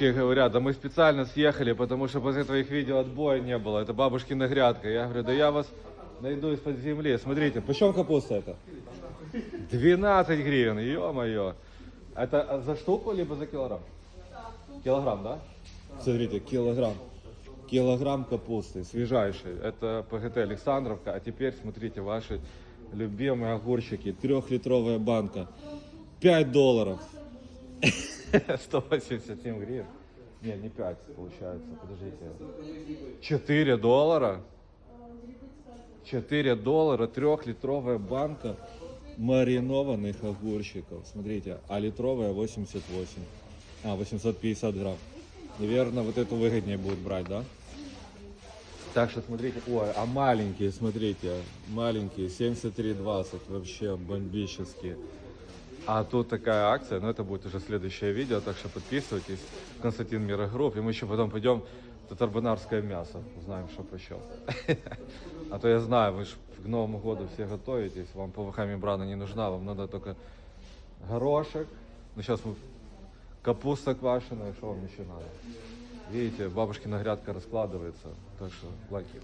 Говорят, да мы специально съехали, потому что после твоих видео отбоя не было. Это бабушкина грядка. Я говорю, да я вас найду из-под земли. Смотрите, почем капуста это? 12 гривен, ё-моё. Это за штуку либо за килограмм? Килограмм, да? Смотрите, килограмм. Килограмм капусты, свежайшей. Это ПГТ Александровка. А теперь смотрите, ваши любимые огурчики. Трехлитровая банка. 5 долларов. 187 гривен. Не, не 5 получается, подождите. 4 доллара? 4 доллара, трехлитровая банка маринованных огурчиков. Смотрите, а литровая 88. А, 850 грамм. Наверное, вот эту выгоднее будет брать, да? Так что смотрите, ой, а маленькие, смотрите, маленькие, 73,20, вообще бомбические. А тут такая акция, но это будет уже следующее видео, так что подписывайтесь. Константин Мирогрупп, и мы еще потом пойдем в татарбанарское мясо, узнаем, что почем. А то я знаю, вы же к Новому году все готовитесь, вам ПВХ мембрана не нужна, вам надо только горошек. Ну сейчас мы капуста квашеная, что вам еще надо? Видите, бабушкина грядка раскладывается, так что лайки.